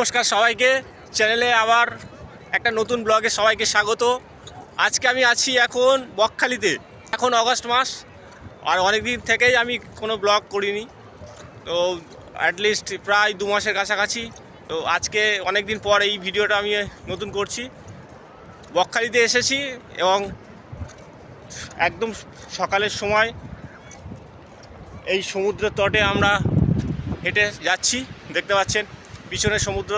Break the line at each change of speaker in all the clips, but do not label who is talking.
নমস্কার সবাইকে। চ্যানেলে আবার একটা নতুন ব্লগে সবাইকে স্বাগত। আজকে আমি আছি এখন বকখালিতে। এখন অগস্ট মাস আর অনেক দিন থেকেই আমি কোনো ব্লগ করিনি। তো অ্যাটলিস্ট প্রায় দু মাসের কাছাকাছি। তো আজকে অনেক দিন পর এই ভিডিওটা আমি নতুন করছি। বকখালিতে এসেছি এবং একদম সকালের সময় এই সমুদ্রের তটে আমরা হেঁটে যাচ্ছি। দেখতে পাচ্ছেন। পিছনে সমুদ্র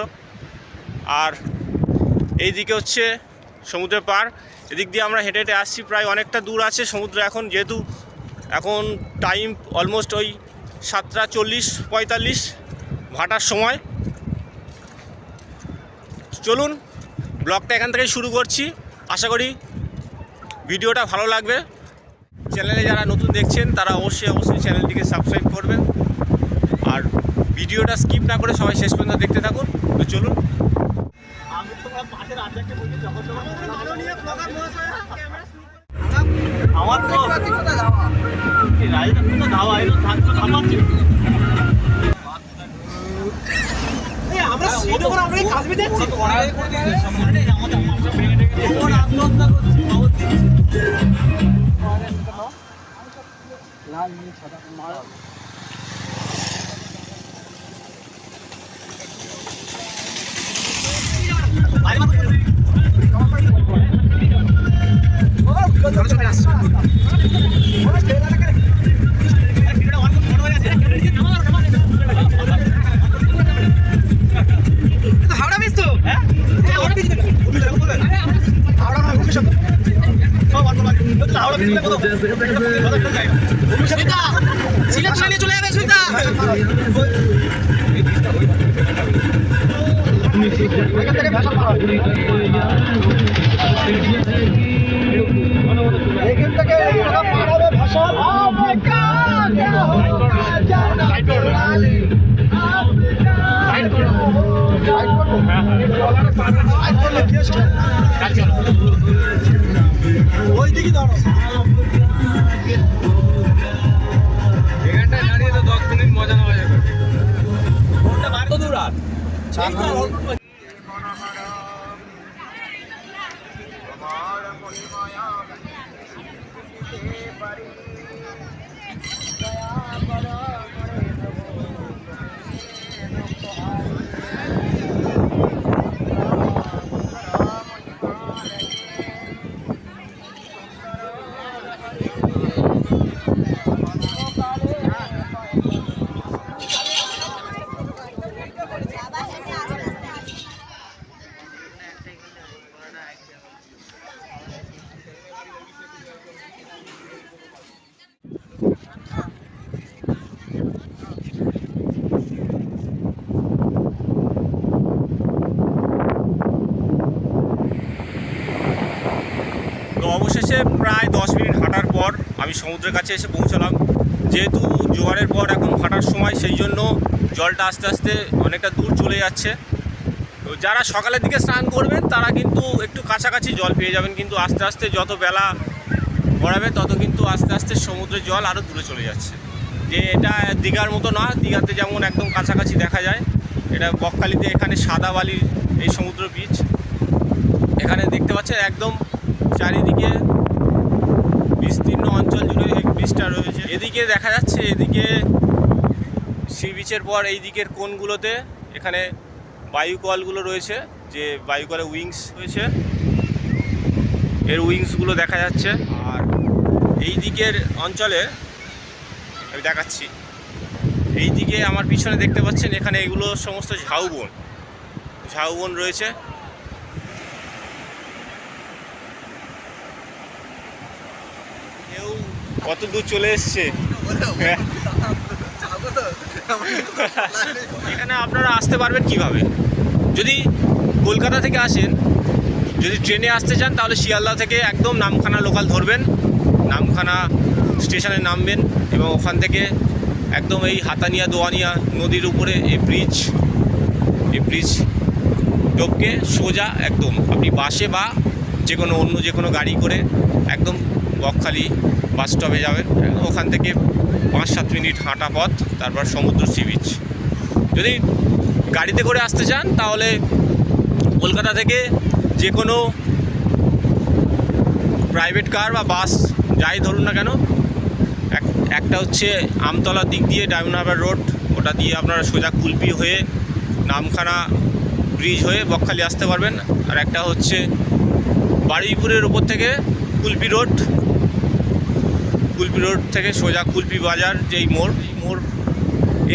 আর এই দিকে হচ্ছে সমুদ্রের পার। এদিক দিয়ে আমরা হেঁটে হেঁটে আসছি, প্রায় অনেকটা দূর আছে সমুদ্র এখন, যেহেতু এখন টাইম অলমোস্ট ওই সাতটা চল্লিশ, পঁয়তাল্লিশ ভাটার সময়। চলুন, ব্লগটা এখান থেকেই শুরু করছি। আশা করি ভিডিওটা ভালো লাগবে। চ্যানেলে যারা নতুন দেখছেন, তারা অবশ্যই অবশ্যই চ্যানেলটিকে সাবস্ক্রাইব করবেন। ভিডিওটা স্কিপ না করে সবাই শেষ পর্যন্ত দেখতে থাকুন। তো চলুন। আমার তো রাজনীতি তো ধাওয়া এলো থাকতো থামাচ্ছি আমরা সিধে করে আমরা কাশ্মীর যাচ্ছি। আত্মহত্যা করছি খবর দিচ্ছি
হাওড়া সুইতা সিলেট ট্রেনে চলে যাবে সুইতা এখান থেকে পাড়াবে ভাষা ওই দিকে দাঁড়ো
এখানটায় দাঁড়িয়ে তো দশ মিনিট মজা নেওয়া যাবে। দূর আর অবশেষে প্রায় দশ মিনিট হাঁটার পর আমি সমুদ্রের কাছে এসে পৌঁছালাম। যেহেতু জোয়ারের পর এখন হাঁটার সময়, সেই জন্য জলটা আস্তে আস্তে অনেকটা দূর চলে যাচ্ছে। তো যারা সকালের দিকে স্নান করবেন, তারা কিন্তু একটু কাছাকাছি জল পেয়ে যাবেন, কিন্তু আস্তে আস্তে যত বেলা গড়াবে, তত কিন্তু আস্তে আস্তে সমুদ্রের জল আরও দূরে চলে যাচ্ছে। যে এটা দীঘার মতো না, দীঘাতে যেমন একদম কাছাকাছি দেখা যায়। এটা বকখালিতে এখানে সাদা বালির এই সমুদ্র বীচ এখানে দেখতে পাচ্ছেন একদম চারিদিকে বিস্তীর্ণ অঞ্চল জুড়ে এই বীজটা রয়েছে। এদিকে দেখা যাচ্ছে এদিকে সি বিচের পর এই দিকের কোনগুলোতে এখানে বায়ু কলগুলো রয়েছে, যে বায়ু কলে উইংস রয়েছে। এর উইংসগুলো দেখা যাচ্ছে। আর এই দিকের অঞ্চলে আমি দেখাচ্ছি। এই দিকে আমার পিছনে দেখতে পাচ্ছেন এখানে এগুলো সমস্ত ঝাউবন। ঝাউবন রয়েছে। কত দূর চলে এসছে। এখানে আপনারা আসতে পারবেন কীভাবে? যদি কলকাতা থেকে আসেন, যদি ট্রেনে আসতে চান, তাহলে শিয়ালদা থেকে একদম নামখানা লোকাল ধরবেন। নামখানা স্টেশনে নামবেন এবং ওখান থেকে একদম এই হাতানিয়া দোয়ানিয়া নদীর উপরে এই ব্রিজ এই ব্রিজ টপকে সোজা একদম। আপনি বাসে বা যে কোনো অন্য যে কোনো গাড়ি করে একদম বকখালি বাস স্টপে যাবেন ওখান থেকে পাঁচ সাত মিনিট হাঁটা পথ, তারপর সমুদ্র সি বিচ যদি গাড়িতে করে আসতে চান, তাহলে কলকাতা থেকে যে কোনো প্রাইভেট কার বা বাস যাই ধরুন না কেন, এক, একটা হচ্ছে আমতলার দিক দিয়ে ডায়মন্ড রোড, ওটা দিয়ে আপনারা সোজা কুলপি হয়ে নামখানা ব্রিজ হয়ে বকখালি আসতে পারবেন। আর একটা হচ্ছে বারুইপুরের ওপর থেকে কুলপি রোড কুলপি রোড থেকে সোজা কুলপি বাজার, যেই মোড় মোড়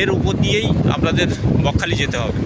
এর উপর দিয়েই আপনাদের বকখালি যেতে হবে।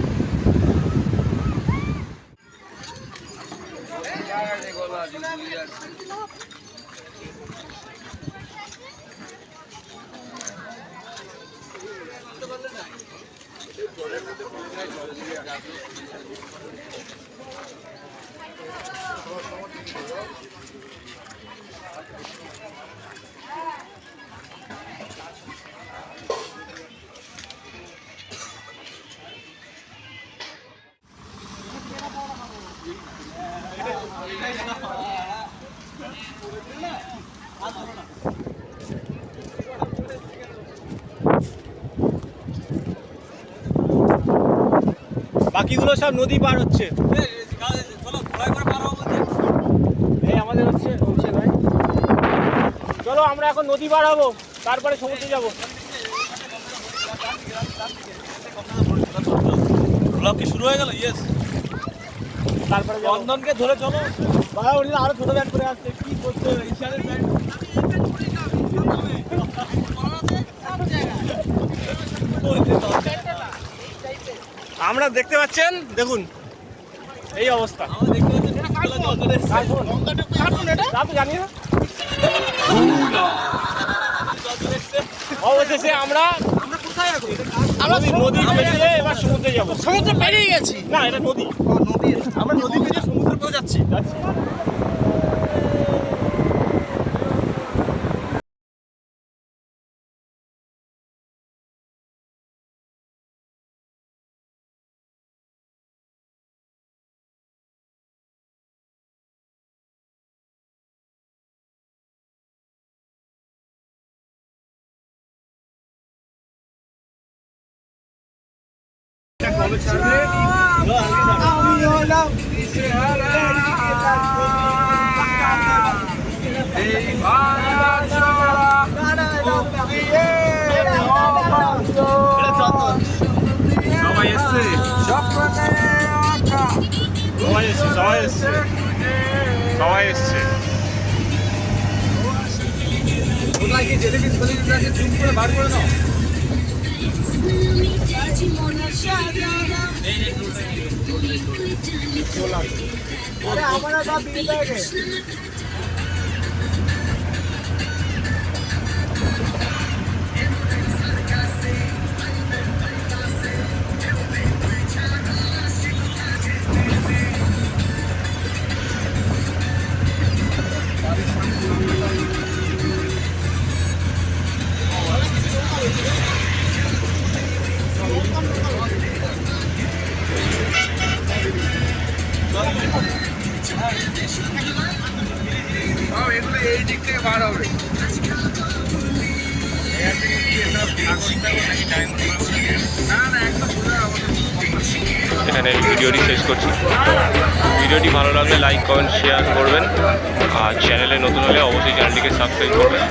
বাকিগুলো সব নদী পার হচ্ছে। এই আমাদের হচ্ছে ভাই। চলো আমরা এখন নদী পার হব তারপরে সমুদ্রে যাব।
ব্লগ কি শুরু হয়ে গেল? ইয়েস
তারপরে।
বন্ধনকে ধরে চলো।
বাবা উনি আরও ছোট ব্যাট করে আসছে। কি করতে হবে? ব্যাট
আমরা দেখতে পাচ্ছেন দেখুন এই অবস্থা। অবশেষে আমরা
আমরা
নদী পেরিয়ে এবার সমুদ্রে যাব।
সমুদ্র পেরিয়ে গেছি।
না এটা নদী।
নদী। আমরা নদী পেরিয়ে সমুদ্র যাচ্ছি।
যাচ্ছি। সবাই এসছে সবাই এসছে সবাই এসছে সবাই এসছে
কোথায় করে বার করে নাও। আমরা সব বিয়ে
এখানে ভিডিওটি শেষ করছি। ভিডিওটি ভালো লাগলে লাইক কমেন্ট শেয়ার করবেন। আর চ্যানেলে নতুন হলে অবশ্যই চ্যানেলটিকে সাবস্ক্রাইব করবেন।